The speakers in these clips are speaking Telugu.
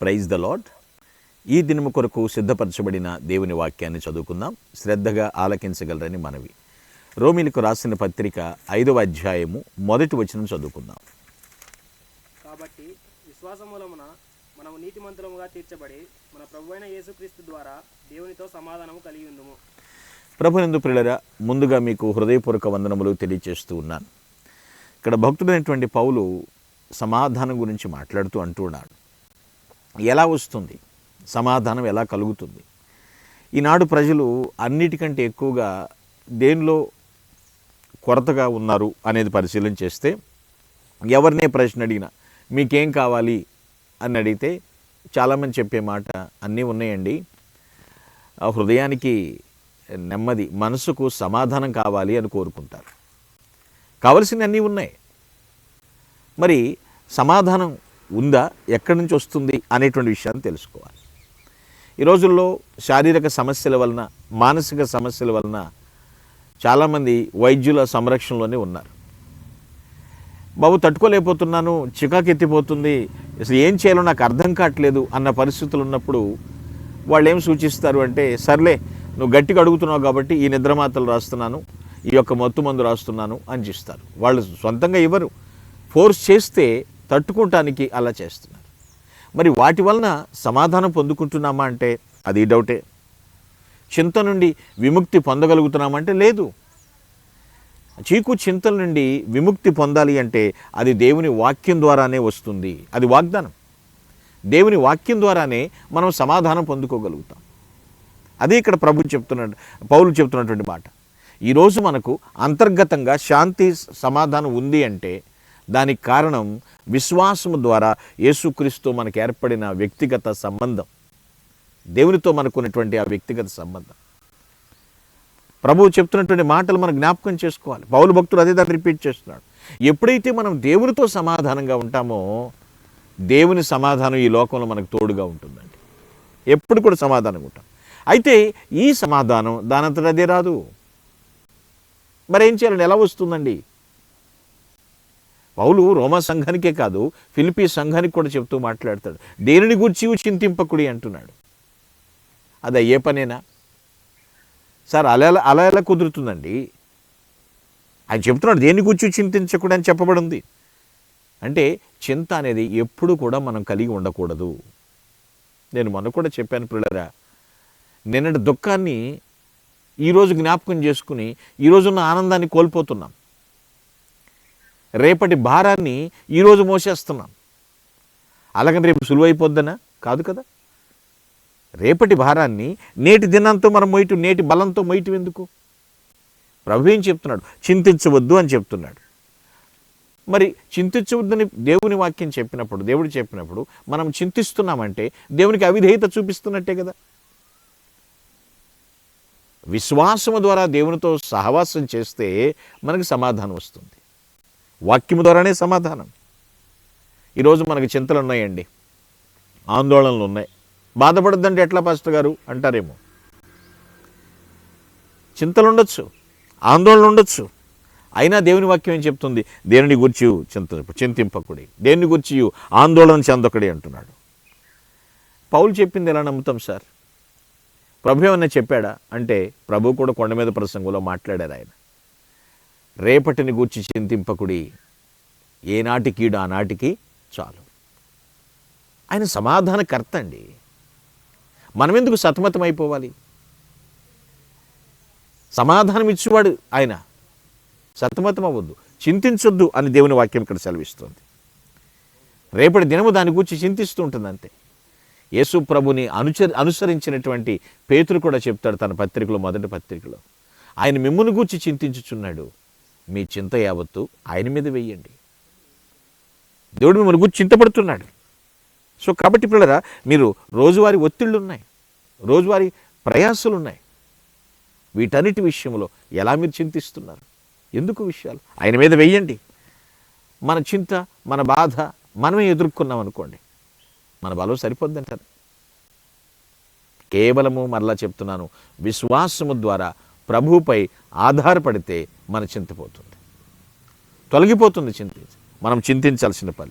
ప్రైజ్ ద లాడ్ ఈ దినము కొరకు సిద్ధపరచబడిన దేవుని వాక్యాన్ని చదువుకుందాం. శ్రద్ధగా ఆలకించగలరని మనవి. రోమిలకు రాసిన పత్రిక ఐదవ అధ్యాయము మొదటి వచనం చదువుకుందాం. కాబట్టి విశ్వాసం మూలమున మనము నీతిమంతులముగా తీర్చబడి మన ప్రభు అయిన యేసుక్రీస్తు ద్వారా దేవునితో సమాధానము కలిగి ఉందుము ప్రభునందు ప్రియులరా ముందుగా మీకు హృదయపూర్వక వందనములు తెలియచేస్తూ ఉన్నాను. ఇక్కడ భక్తుడైనటువంటి పౌలు సమాధానం గురించి మాట్లాడుతూ అంటూ ఉన్నాడు. ఎలా వస్తుంది? సమాధానం ఎలా కలుగుతుంది? ఈనాడు ప్రజలు అన్నిటికంటే ఎక్కువగా దేనిలో కొరతగా ఉన్నారు అనేది పరిశీలన చేస్తే ఎవరినే ప్రశ్న అడిగినా మీకేం కావాలి? అని అడిగితే చాలామంది చెప్పే మాట అన్నీ ఉన్నాయండి. ఆ హృదయానికి నెమ్మది మనసుకు సమాధానం కావాలి అని కోరుకుంటారు. కావలసినవి అన్నీ ఉన్నాయి. మరి సమాధానం ఉందా? ఎక్కడి నుంచి వస్తుంది? అనేటువంటి విషయాన్ని తెలుసుకోవాలి. ఈ రోజుల్లో శారీరక సమస్యల వలన మానసిక సమస్యల వలన చాలామంది వైద్యుల సంరక్షణలోనే ఉన్నారు. బాబు తట్టుకోలేకపోతున్నాను చికాకెత్తిపోతుంది అసలు ఏం చేయాలో నాకు అర్థం కావట్లేదు అన్న పరిస్థితులు ఉన్నప్పుడు వాళ్ళు ఏం సూచిస్తారు అంటే సర్లే నువ్వు గట్టిగా అడుగుతున్నావు కాబట్టి ఈ నిద్రమాతలు రాస్తున్నాను ఈ యొక్క మత్తు మందు రాస్తున్నాను అని చేస్తారు. వాళ్ళు సొంతంగా ఇవ్వరు. ఫోర్స్ చేస్తే తట్టుకోవటానికి అలా చేస్తున్నారు. మరి వాటి వలన సమాధానం పొందుకుంటున్నామా అంటే అది డౌటే. చింత నుండి విముక్తి పొందగలుగుతున్నామంటే లేదు. చీకు చింతల నుండి విముక్తి పొందాలి అంటే అది దేవుని వాక్యం ద్వారానే వస్తుంది. అది వాగ్దానం. దేవుని వాక్యం ద్వారానే మనం సమాధానం పొందుకోగలుగుతాం. అదే ఇక్కడ ప్రభు చెప్తున్న పౌలు చెప్తున్నటువంటి మాట. ఈరోజు మనకు అంతర్గతంగా శాంతి సమాధానం ఉంది అంటే దానికి కారణం విశ్వాసము ద్వారా యేసుక్రీస్తు మనకు ఏర్పడిన వ్యక్తిగత సంబంధం. దేవునితో మనకున్నటువంటి ఆ వ్యక్తిగత సంబంధం. ప్రభువు చెప్తున్నటువంటి మాటలు మనం జ్ఞాపకం చేసుకోవాలి. పౌలు భక్తులు అదే దాన్ని రిపీట్ చేస్తున్నాడు. ఎప్పుడైతే మనం దేవునితో సమాధానంగా ఉంటామో దేవుని సమాధానం ఈ లోకంలో మనకు తోడుగా ఉంటుందండి. ఎప్పుడు కూడా సమాధానంగా ఉంటాం. అయితే ఈ సమాధానం దానంతట అదే రాదు. మరి ఏం చేయాలని ఎలా వస్తుందండి? పౌలు రోమా సంఘానికే కాదు ఫిలిపీ సంఘానికి కూడా చెప్తూ మాట్లాడతాడు. దేనిని గురించి చింతింపకుడి అంటున్నాడు? అది ఏ పనేనా? సార్ అలా ఎలా- అలా ఎలా కుదురుతుందండి? ఆయన చెప్తున్నాడు దేని గురించి చింతించకూడదు అని చెప్పబడింది. అంటే చింత అనేది ఎప్పుడు కూడా మనం కలిగి ఉండకూడదు. నేను మొన్న కూడా చెప్పాను పిల్లరా నిన్నటి దుఃఖాన్ని ఈరోజు జ్ఞాపకం చేసుకుని ఈరోజున్న ఆనందాన్ని కోల్పోతున్నాం. రేపటి భారాన్ని ఈరోజు మోసేస్తున్నాం అలాగని రేపు సులువైపోద్దనా? కాదు కదా. రేపటి భారాన్ని నేటి దినంతో మనం మొయ్యటం నేటి బలంతో మొయ్యటం ఎందుకు? ప్రభు ఏం చెప్తున్నాడు? చింతించవద్దు అని చెప్తున్నాడు. మరి చింతించవద్దని దేవుని వాక్యం చెప్పినప్పుడు దేవుడు చెప్పినప్పుడు మనం చింతిస్తున్నామంటే దేవునికి అవిధేయత చూపిస్తున్నట్టే కదా. విశ్వాసము ద్వారా దేవునితో సహవాసం చేస్తే మనకు సమాధానం వస్తుంది. వాక్యము ద్వారానే సమాధానం. ఈరోజు మనకు చింతలు ఉన్నాయండి. ఆందోళనలు ఉన్నాయి. బాధపడద్దంటే ఎట్లా పాస్టర్ గారు అంటారేమో? చింతలు ఉండొచ్చు. ఆందోళన ఉండొచ్చు. అయినా దేవుని వాక్యం ఏం చెప్తుంది? దేనిని గురించి చింత చింతింపకుడి. దేని గురించి ఆందోళన చెందొకడి అంటున్నాడు. పౌలు చెప్పింది ఎలా నమ్ముతాం సార్? ప్రభు ఏమన్నా చెప్పాడా? అంటే ప్రభు కూడా కొండ మీద ప్రసంగంలో మాట్లాడారు ఆయన. రేపటిని గూర్చి చింతింపకుడి. ఏనాటి కీడు ఆనాటికి చాలు. ఆయన సమాధానకర్త అండి మనం ఎందుకు సతమతం అయిపోవాలి సమాధానం ఇచ్చేవాడు ఆయన. సతమతం అవ్వద్దు చింతించొద్దు అని దేవుని వాక్యం ఇక్కడ సెలవిస్తుంది. రేపటి దినము దాని గురించి చింతిస్తూ ఉంటుంది అంతే యేసు ప్రభుని అనుచరి అనుసరించినటువంటి పేతులు కూడా చెప్తాడు తన పత్రికలో మొదటి పత్రికలో. ఆయన మిమ్మును గూర్చి చింతించుచున్నాడు. మీ చింత యావత్తు ఆయన మీద వెయ్యండి దేవుడు మిమ్మల్ని గురించి చింతపడుతున్నాడు. సో కాబట్టి పిల్లరా మీరు రోజువారీ ఒత్తిళ్ళు ఉన్నాయి రోజువారీ ప్రయాసాలు ఉన్నాయి వీటన్నిటి విషయంలో ఎలా మీరు చింతిస్తున్నారు? ఎందుకు విషయాలు? ఆయన మీద వెయ్యండి మన చింత మన బాధ మనమే ఎదుర్కొన్నాం అనుకోండి. మన బలం సరిపోద్దంటారు. కేవలము మరలా చెప్తున్నాను విశ్వాసము ద్వారా ప్రభువుపై ఆధారపడితే మన చింతపోతుంది తొలగిపోతుంది చింత. మనం చింతించాల్సిన పని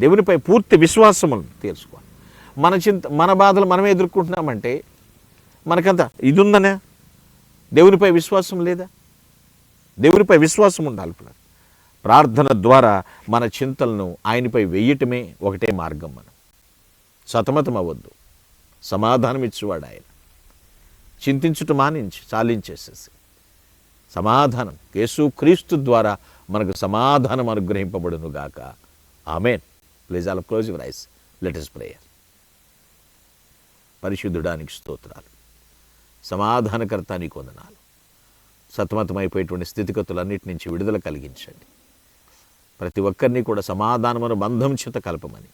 దేవునిపై పూర్తి విశ్వాసమును తీర్చుకోవాలి. మన చింత మన బాధలు మనమే ఎదుర్కొంటున్నామంటే మనకంత ఇది ఉందనే దేవునిపై విశ్వాసం లేదా? దేవునిపై విశ్వాసం ఉండాలి ప్రార్థన ద్వారా మన చింతలను ఆయనపై వెయ్యటమే ఒకటే మార్గం మనం. సతమతం అవ్వద్దు సమాధానం ఇచ్చేవాడు ఆయన. చింతించుట మానించి చాలించేసేసి. సమాధానం. కేసు క్రీస్తు ద్వారా మనకు సమాధానం అనుగ్రహింపబడును గాక. Amen. Please all close your eyes. Let us prayer పరిశుద్ధుడానికి స్తోత్రాలు. సమాధానకర్త నీకు వందనాలు. సతమతమైపోయేటువంటి స్థితిగతులన్నిటి నుంచి విడుదల కలిగించండి. ప్రతి ఒక్కరిని కూడా సమాధానమును బంధం చేత కలపమని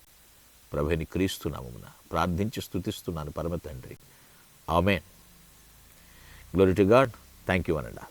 ప్రభుని క్రీస్తునామమున ప్రార్థించి స్థుతిస్తున్నాను పరమ తండ్రి. Amen. Glory to God thank you అనండా